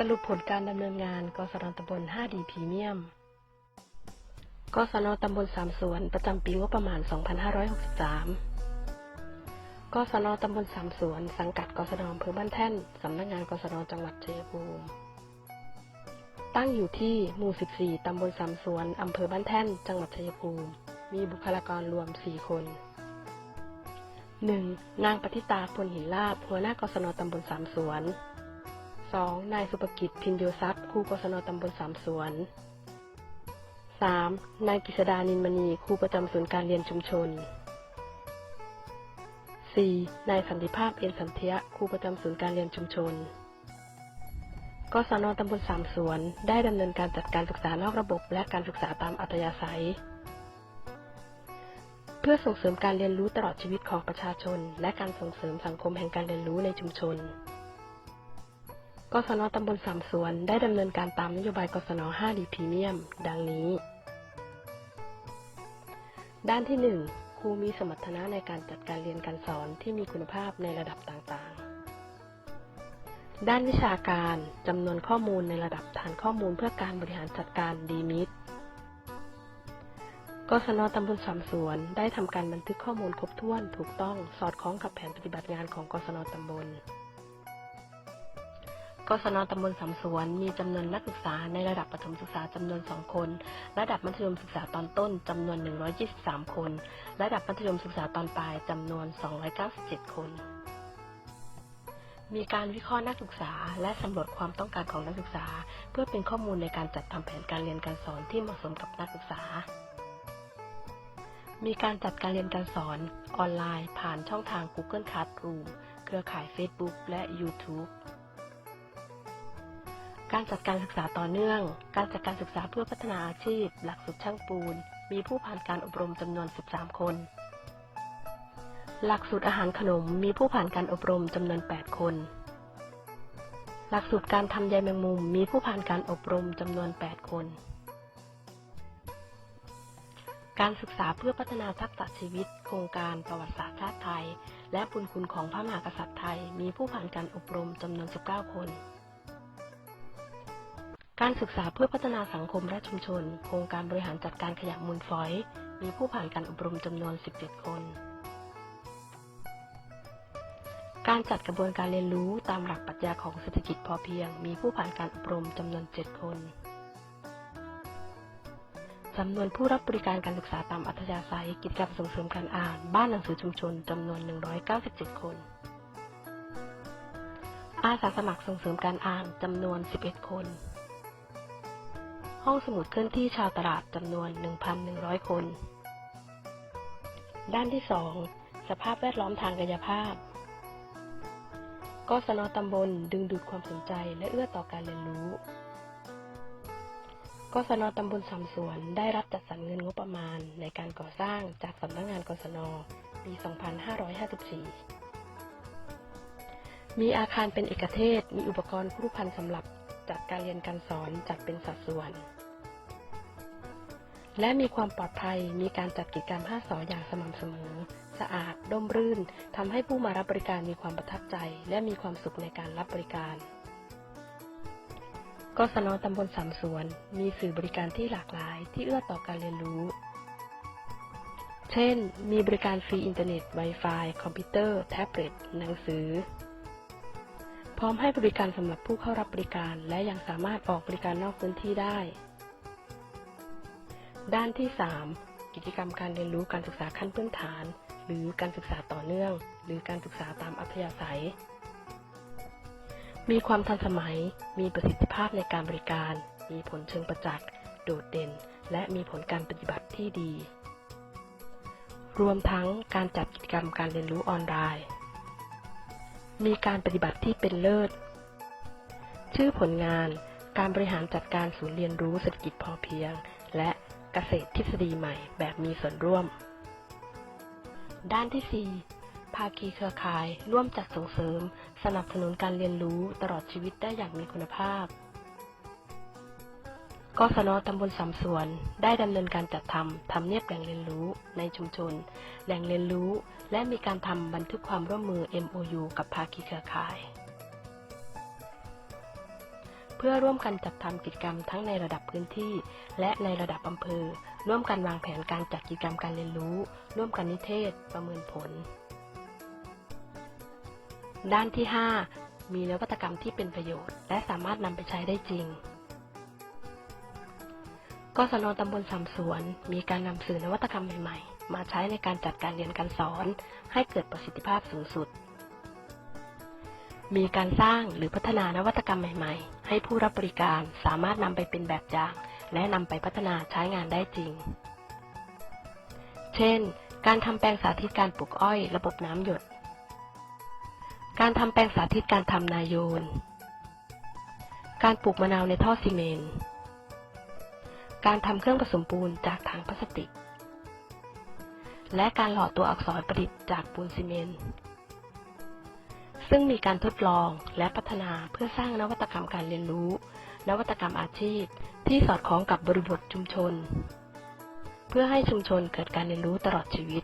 สรุปผลการดำเนินงานกศนตำบล 5D พรีเมียมกศนตำบลสามสวน ประจำปีงบประมาณ 2563กศนตำบลสามสวน สังกัดกศนอำเภอบ้านแท่น สำนักงานกศนจังหวัดชัยภูมิ ตั้งอยู่ที่หมู่ 14 ตำบลสามสวน อำเภอบ้านแท่น จังหวัดชัยภูมิ มีบุคลากรรวม 4 คน 1. นางปฏิตาพลหินลาภหัวหน้ากศนตำบลสามสวน 2. นายสุภกิจพินโยทรัพย์ครูกศนตำบลสามสวน 3. นายกฤษดานินมณีครูประจำศูนย์การเรียนชุมชน 4. นายสันติภาพเอ็นสันเทียครูประจำศูนย์การเรียนชุมชน กศนตำบลสามสวน ได้ดำเนินการจัดการศึกษานอกระบบ และการศึกษาตามอัธยาศัย เพื่อส่งเสริมการเรียนรู้ตลอดชีวิตของประชาชน และการส่งเสริมสังคมแห่งการเรียนรู้ในชุมชน กศนตำบลสามสวนได้ดำเนินการตามนโยบายกศน 5D พรีเมียม ดังนี้ ด้านที่ 1 ครูมีสมรรถนะในการจัดการเรียนการสอนที่มีคุณภาพในระดับต่างๆ ด้านวิชาการจำนวนข้อมูลในระดับฐานข้อมูลเพื่อการบริหารจัดการดีมิตกศนตำบลสามสวนได้ทำการบันทึกข้อมูลครบถ้วนถูกต้องสอดคล้องกับแผนปฏิบัติงานของกศนตำบล กศนตำบลสามสวน มีจำนวนนักศึกษาในระดับประถมศึกษาจำนวน 2 คน ระดับมัธยมศึกษาตอนต้นจำนวน 123 คน ระดับมัธยมศึกษาตอนปลายจำนวน 297 คน มีการวิเคราะห์นักศึกษา และสำรวจความต้องการของนักศึกษา เพื่อเป็นข้อมูลในการจัดทำแผนการเรียนการสอนที่เหมาะสมกับนักศึกษา มีการจัดการเรียนการสอนออนไลน์ ผ่านช่องทาง Google Classroom เครือข่าย Facebook และ YouTube การจัดการศึกษาต่อเนื่อง การจัดการศึกษาเพื่อพัฒนาอาชีพ หลักสูตรช่างปูน มีผู้ผ่านการอบรมจำนวน 13 คน หลักสูตรอาหารขนมมีผู้ผ่านการอบรมจำนวน 8 คน หลักสูตรการทำใยแมงมุมมีผู้ผ่านการอบรมจำนวน 8 คน การศึกษาเพื่อพัฒนาทักษะชีวิต โครงการประวัติศาสตร์ชาติไทย และบุญคุณของพระมหากษัตริย์ไทย มีผู้ผ่านการอบรมจำนวน 19 คน การศึกษาเพื่อพัฒนาสังคมและชุมชน โครงการบริหารจัดการขยะมูลฝอย มีผู้ผ่านการอบรมจำนวน 17 คน การจัดกระบวนการเรียนรู้ตามหลักปรัชญาของเศรษฐกิจพอเพียง มีผู้ผ่านการอบรมจำนวน 7 คนจำนวนผู้รับบริการการศึกษาตามอัธยาศัย กิจกรรมส่งเสริมการอ่าน บ้านหนังสือชุมชนจำนวน 197 คน อาสาสมัครส่งเสริมการอ่านจำนวน 11 คน ห้องสมุดเคลื่อนที่ชาวตลาดจำนวน 1,100 คน ด้านที่ 2 สภาพแวดล้อมทางกายภาพ กศนตำบลดึงดูดความสนใจและเอื้อต่อการเรียนรู้ กศนตำบลสามสวนได้รับจัดสรรเงินงบประมาณในการก่อสร้างจากสำนักงานกศนปี 2554 มีอาคารเป็นเอกเทศ มีอุปกรณ์ครูพันธ์สำหรับจัดการเรียนการสอนจัดเป็นสัดส่วน และมีความปลอดภัย มีการจัดกิจกรรม 5 สออย่างสม่ำเสมอ สะอาดร่มรื่น ทำให้ผู้มารับบริการมีความประทับใจ และมีความสุขในการรับบริการ กศนตำบลสามสวน มีสื่อบริการที่หลากหลาย ที่เอื้อต่อการเรียนรู้ เช่น มีบริการฟรีอินเทอร์เน็ต Wi-Fi คอมพิวเตอร์ แท็บเล็ต หนังสือ พร้อมให้บริการสำหรับผู้เข้ารับบริการ และยังสามารถออกบริการนอกพื้นที่ได้ ด้านที่ 3 กิจกรรมการเรียนรู้การศึกษาขั้นพื้นฐาน หรือการศึกษาต่อเนื่อง หรือการศึกษาตามอัธยาศัย มีความทันสมัย มีประสิทธิภาพในการบริการ มีผลเชิงประจักษ์ โดดเด่น และมีผลการปฏิบัติที่ดี รวมทั้งการจัดกิจกรรมการเรียนรู้ออนไลน์ มีการปฏิบัติที่เป็นเลิศ ชื่อผลงาน การบริหารจัดการศูนย์เรียนรู้เศรษฐกิจพอเพียง เกษตรทฤษฎีใหม่แบบมีส่วนร่วม ด้านที่ 4 ภาคีเครือข่ายร่วมจัดส่งเสริม สนับสนุนการเรียนรู้ตลอดชีวิตได้อย่างมีคุณภาพกศนตำบลสามสวน ได้ดำเนินการจัดทำทำเนียบแหล่งเรียนรู้ในชุมชน แหล่งเรียนรู้ และมีการทำบันทึกความร่วมมือ MOU กับภาคีเครือข่าย พื่อร่วมกันจัดทำกิจกรรมทั้งในระดับพื้นที่ และในระดับอำเภอ ร่วมกันวางแผนการจัดกิจกรรมการเรียนรู้ ร่วมกันนิเทศ ประเมินผล ด้านที่ 5 มีนวัตกรรมที่เป็นประโยชน์ และสามารถนำไปใช้ได้จริงกศนตำบลสามสวน มีการนำสื่อนวัตกรรมใหม่ ๆ มาใช้ในการจัดการเรียนการสอน ให้เกิดประสิทธิภาพสูงสุด มีการสร้างหรือพัฒนานวัตกรรมใหม่ๆ ให้ผู้รับบริการสามารถนำไปเป็นแบบอย่าง และนำไปพัฒนาใช้งานได้จริง เช่น การทำแปลงสาธิตการปลูกอ้อย ระบบน้ำหยด การทำแปลงสาธิตการทำนาโยน การปลูกมะนาวในท่อซีเมนต์ การทำเครื่องผสมปูนจากถังพลาสติก และการหล่อตัวอักษรประดิษฐ์จากปูนซีเมนต์ ซึ่งมีการทดลองและพัฒนาเพื่อสร้างนวัตกรรมการเรียนรู้ นวัตกรรมอาชีพ ที่สอดคล้องกับบริบทชุมชน เพื่อให้ชุมชนเกิดการเรียนรู้ตลอดชีวิต